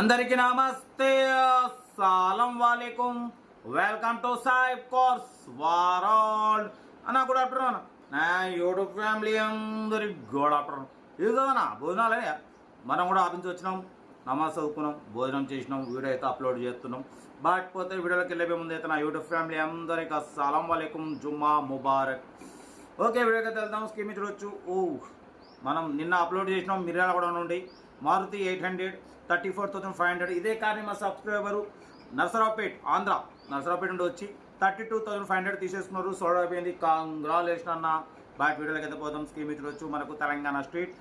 అందరికీ నమస్తే. సాలం వాలేకుం. Welcome to Saib cars world అన్న గుడ్ ఆఫ్టర్నూన్. నా యూట్యూబ్ ఫ్యామిలీ అందరికి గుడ్ ఆఫ్టర్నూన్. ఇది కదనా భోజనాలే మనం కూడా ఆఫీస్ వచ్చినాం. నమాజ్ చదువుకున్నాం భోజనం చేసినాం వీడియో అయితే అప్లోడ్ చేస్తున్నాం. బట్ పోతే వీడియోలోకి వెళ్ళే ముందు అయితే నా యూట్యూబ్ ఫ్యామిలీ అందరికీ అస్సలం వాలేకుం. జుమ్మా ముబారక్. ఓకే వీడియోకి వెళ్దాం. స్కీమ్ చూడొచ్చు. ఓ మనం నిన్న అప్లోడ్ చేసినాం మిర్యాల కూడా నుండి. Maruti eight hundred thirty four thousand five hundred. ఇదే కానీ మా సబ్స్క్రైబరు నర్సరావుపేట్ ఆంధ్ర. నర్సరావుపేట నుండి వచ్చి thirty two thousand five hundred తీసేసుకున్నారు. సోడా అయిపోయింది కాంగ్రాలేషన్ అన్న. బాట్ వీడియోలోకి అయితే పోతాం స్కీమ్ చూడొచ్చు. మనకు తెలంగాణ స్ట్రీట్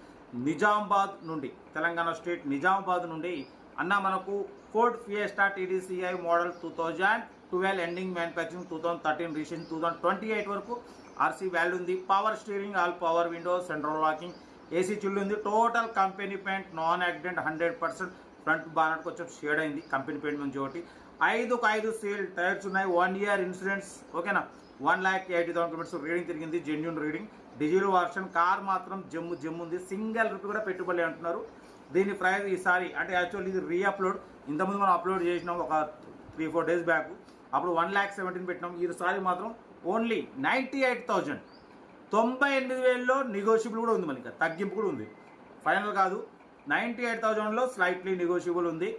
నిజామాబాద్ నుండి తెలంగాణ స్ట్రీట్ నిజామాబాద్ నుండి అన్న మనకు Ford Fiesta TDCi model two thousand twelve ending manufacturing two thousand thirteen recent two thousand twenty eight వరకు ఆర్సీ వాల్యూ ఉంది. Power steering all power window central locking AC chill ఉంది. Total company paint non accident hundred percent front bonnet కొంచెం shade అయింది. Company paint నుంచి ఒకటి. ఐదుకు ఐదు sale tyres ఉన్నాయి. వన్ ఇయర్ ఇన్సూరెన్స్ ఓకేనా one lakh eighty thousand kilometres reading తిరిగింది. Genuine reading diesel version car మాత్రం జమ్ము జమ్ము ఉంది. సింగిల్ రూపీ కూడా పెట్టుబడి అంటున్నారు. దీని ప్రైస్ ఈసారి అంటే యాక్చువల్లీ ఇది రీ అప్లోడ్ ఇంతకుముందు మనం అప్లోడ్ చేసినాం ఒక త్రీ ఫోర్ డేస్ బ్యాక్ అప్పుడు వన్ ల్యాక్ సెవెంటీన్ పెట్టినాం. ఈసారి మాత్రం ఓన్లీ నైంటీ ఎయిట్ థౌజండ్ తొంభై ఎనిమిది వేలలో నెగోషియబుల్ కూడా ఉంది మనకి. తగ్గింపు కూడా ఉంది. ఫైనల్ కాదు. నైంటీ ఎయిట్ థౌజండ్లో స్లైట్లీ నెగోషియబుల్ ఉంది.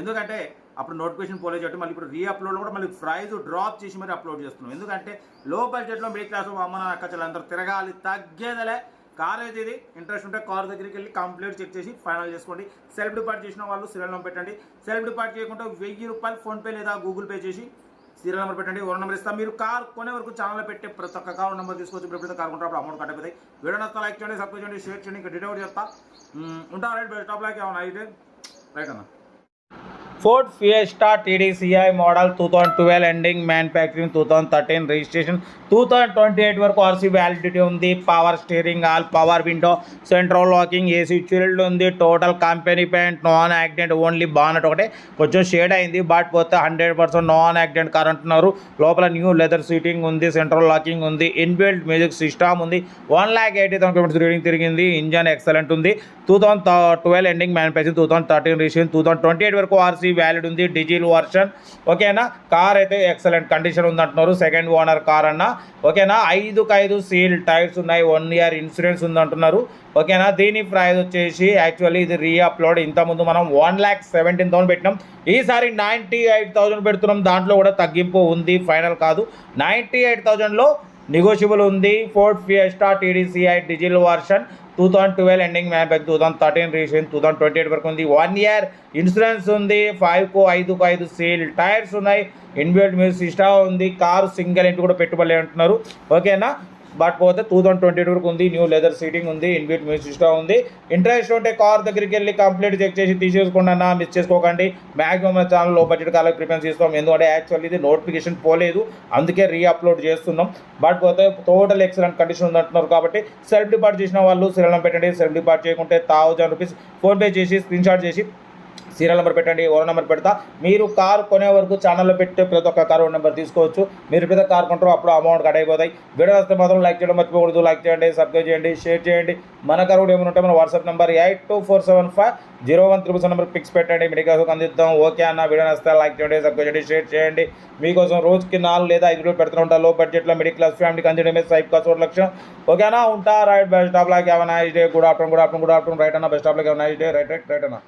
ఎందుకంటే అప్పుడు నోటిఫికేషన్ పోలే చేయడం మళ్ళీ ఇప్పుడు రీ అప్లోడ్ కూడా మళ్ళీ ప్రైజ్ డ్రాప్ చేసి మరి అప్లోడ్ చేస్తున్నాం. ఎందుకంటే లో బడ్జెట్లో మిడిల్ క్లాస్ అమ్మ అక్కచెల్లు అందరూ తిరగాలి తగ్గేదలే. కార్ అయితే ఇది? ఇంట్రెస్ట్ ఉంటే కార్ దగ్గరికి వెళ్ళి కంప్లీట్ చెక్ చేసి ఫైనల్ చేసుకోండి. సెల్ఫ్ డిపార్ట్ చేసిన వాళ్ళు సీరియల్ నెంబర్ పెట్టండి. సెల్ఫ్ డిపార్ట్ చేయకుండా వెయ్యి రూపాయలు ఫోన్పే లేదా గూగుల్ పే చేసి సీరియల్ నెంబర్ పెట్టండి ఓన్ నెంబర్ ఇస్తాం. మీరు కార్ కొనే వరకు ఛానల్ పెట్టే ప్రతి ఒక్క కార్ నెంబర్ తీసుకొచ్చి ఇప్పుడు ఎప్పుడైతే కార్ కొంటారు అమౌంట్ కట్ వీడియో నస్తా లైక్ చేయండి సబ్స్క్రైబ్ చేయండి షేర్ చేయండి. ఇంకా డీటెయిల్ చెప్తా. ఉంటా రైట్ బెస్ట్. ఆఫ్ లైక్ ఏమన్నా అయితే రైట్ అన్న. Ford Fiesta TDCi model two thousand twelve ending manufacturing two thousand thirteen registration two thousand twenty eight వరకు ఆర్సీ వ్యాలిడిటీ ఉంది. Power steering all power window central locking AC chilled ఉంది. Total company paint non accident only bonnet ఒకటే. కొంచెం shade అయింది but పోతే hundred percent non accident car అంటున్నారు లోపల new leather seating ఉంది సెంట్రల్ లాకింగ్ ఉంది ఇన్బిల్ట్ మ్యూజిక్ సిస్టమ్ ఉంది. One lakh eighty thousand kilometres reading తిరిగింది ఇంజన్ ఎక్సలెంట్ ఉంది. Two thousand twelve ending manufacturing two thousand thirteen registration two thousand twenty eight వరకు RC valid ఉంది diesel version. ఓకేనా? Car అయితే excellent condition ఉంది అంటున్నారు second owner car అన్న. ఓకేనా? ఐదుకు ఐదు సీల్ టైర్స్ ఉన్నాయి వన్ ఇయర్ ఇన్సూరెన్స్ ఉంది అంటున్నారు ఓకేనా? దీని ప్రైస్ వచ్చేసి యాక్చువల్లీ ఇది రీ అప్లోడ్ ఇంతకుముందు మనం వన్ ల్యాక్ సెవెంటీన్ థౌసండ్ పెట్టినాం. ఈసారి నైంటీ ఎయిట్ థౌసండ్ పెడుతున్నాం. దాంట్లో కూడా తగ్గింపు ఉంది ఫైనల్ కాదు. నైంటీ ఎయిట్ థౌసండ్లో నెగోషియబుల్ ఉంది. Ford Fiesta TDCi diesel version two thousand twelve ending man two thousand thirteen recent two thousand twenty eight వరకు ఉంది. వన్ ఇయర్ ఇన్సూరెన్స్ ఉంది. ఫైవ్కు ఐదుకు ఐదు సేల్ టైర్స్ ఉన్నాయి. ఇన్బిల్ట్ మ్యూజిక్ సిస్టమ్ ఉంది. కారు సింగిల్ ఇంటి కూడా పెట్టుబడి అంటున్నారు ఓకేనా బట్ పోతే టూ థౌసండ్ ట్వంటీ వరకు ఉంది న్యూ లెదర్ సీటింగ్ ఉంది ఇన్బిట్ మ్యూజిక్ సిస్టమ్ ఉంది. ఇంట్రెస్ట్ ఉంటే కార్ దగ్గరికి వెళ్ళి కంప్లీట్ చెక్ చేసి తీసేసుకోండి అన్న మిస్ చేసుకోకండి. మ్యాక్సిమం మన ఛానల్లో బడ్జెట్ కాలకు ప్రిఫరెన్స్ ఇస్తాం. ఎందుకంటే యాక్చువల్లీ ఇది నోటిఫికేషన్ పోలేదు. అందుకే రీ అప్లోడ్ చేస్తున్నాం. బట్ పోతే టోటల్ ఎక్సలెంట్ కండిషన్ ఉంది అంటున్నారు కాబట్టి సెల్ఫ్ డిపార్ట్ చేసిన వాళ్ళు శ్రీలం పెట్టండి. సెల్ఫ్ డిపార్ట్ చేయకుంటే థౌజండ్ రూపీస్ ఫోన్పే చేసి స్క్రీన్ షాట్ చేసి సీరియల్ నెంబర్ పెట్టండి ఓన్ నెంబర్ పెడతా. మీరు కార్ కొనే వరకు ఛానల్లో పెట్టే ప్రతి ఒక్క కారు నెంబర్ తీసుకోవచ్చు. మీరు ప్రతి కార్ కొంటారు అప్పుడు అమౌంట్ కట్ అయిపోతాయి. వీడియో వస్తే మాత్రం లైక్ చేయడం మర్చిపోకూడదు. లైక్ చేయండి సబ్స్క్రైబ్ చేయండి షేర్ చేయండి. మన కార్ కూడా ఏమైనా ఉంటే మన WhatsApp number eight two four seven five zero one triple number fix పెట్టండి. మెడికల్ అందిద్దాం. ఓకే అన్న వీడియో వస్తే లైక్ చేయండి సబ్స్క్రైబ్ చేయండి షేర్ చేయండి. మీకోసం రోజుకి నాలుగు లేదా ఐదు రోజులు పెడుతూ ఉంటా. లో బడ్జెట్లో మిడిల్ క్లాస్ ఫ్యామిలీకి అందించడమే సైప్ కాస్ట్ ఒక లక్షం. ఓకేనా ఉంటా. Right best of luck. Nice day good afternoon good afternoon good afternoon right అన్న best of luck. Nice day right right right అన్న.